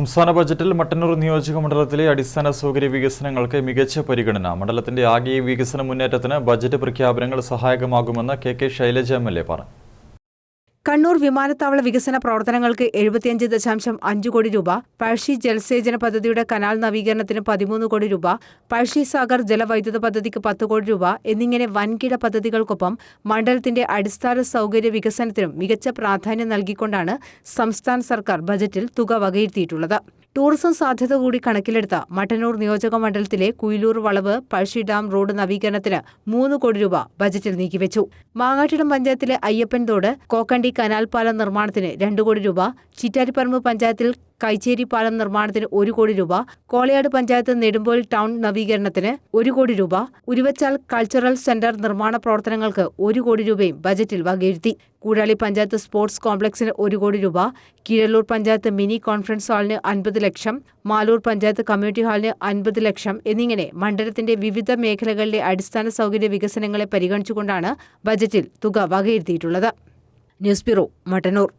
സംസ്ഥാന ബജറ്റിൽ മട്ടന്നൂർ നിയോജക മണ്ഡലത്തിലെ അടിസ്ഥാന സൗകര്യ വികസനങ്ങൾക്ക് മികച്ച പരിഗണന. മണ്ഡലത്തിന്റെ ആകെ വികസന മുന്നേറ്റത്തിന് ബജറ്റ് പ്രഖ്യാപനങ്ങൾ സഹായകമാകുമെന്ന് K K Shailaja M L A പറഞ്ഞു. കണ്ണൂർ വിമാനത്താവള വികസന പ്രവർത്തനങ്ങൾക്ക് എഴുപത്തിയഞ്ച് ദശാംശം അഞ്ച് കോടി രൂപ പഴശ്ശി ജലസേചന പദ്ധതിയുടെ കനാൽ നവീകരണത്തിന് പതിമൂന്ന് കോടി രൂപ പഴശ്ശി സാഗർ ജലവൈദ്യുത പദ്ധതിക്ക് പത്ത് കോടി രൂപ എന്നിങ്ങനെ വൻകിട പദ്ധതികൾക്കൊപ്പം മണ്ഡലത്തിന്റെ അടിസ്ഥാന സൗകര്യ വികസനത്തിനും മികച്ച പ്രാധാന്യം നൽകിക്കൊണ്ടാണ് സംസ്ഥാന സർക്കാർ ബജറ്റിൽ തുക വകയിരുത്തിയിട്ടുള്ളത്. ടൂറിസം സാധ്യത കൂടി കണക്കിലെടുത്ത മട്ടന്നൂർ നിയോജക മണ്ഡലത്തിലെ കുയിലൂർ വളവ് പഴശ്ശി ഡാം റോഡ് നവീകരണത്തിന് മൂന്ന് കോടി രൂപ ബജറ്റിൽ നീക്കിവെച്ചു. മാങ്ങാട്ടിടം പഞ്ചായത്തിലെ അയ്യപ്പൻതോട് കോക്കണ്ടി കനാൽ പാലം നിർമ്മാണത്തിന് രണ്ട് കോടി രൂപ ചിറ്റാരിപ്പറമ്പ് പഞ്ചായത്തിൽ കൈച്ചേരി പാലം നിർമ്മാണത്തിന് ഒരു കോടി രൂപ കോളയാട് പഞ്ചായത്ത് നെടുമ്പോൽ ടൗൺ നവീകരണത്തിന് ഒരു കോടി രൂപ ഉരുവച്ചാൽ കൾച്ചറൽ സെന്റർ നിർമ്മാണ പ്രവർത്തനങ്ങൾക്ക് ഒരു കോടി രൂപയും ബജറ്റിൽ വകയിരുത്തി. കൂടാളി പഞ്ചായത്ത് സ്പോർട്സ് കോംപ്ലക്സിന് ഒരു കോടി രൂപ കീഴല്ലൂർ പഞ്ചായത്ത് മിനി കോൺഫറൻസ് ഹാളിന് അൻപത് ലക്ഷം മാലൂർ പഞ്ചായത്ത് കമ്മ്യൂണിറ്റി ഹാളിന് അൻപത് ലക്ഷം എന്നിങ്ങനെ മണ്ഡലത്തിന്റെ വിവിധ മേഖലകളിലെ അടിസ്ഥാന സൗകര്യ വികസനങ്ങളെ പരിഗണിച്ചുകൊണ്ടാണ് ബജറ്റിൽ തുക വകയിരുത്തിയിട്ടുള്ളത്. News bureau Mattannur.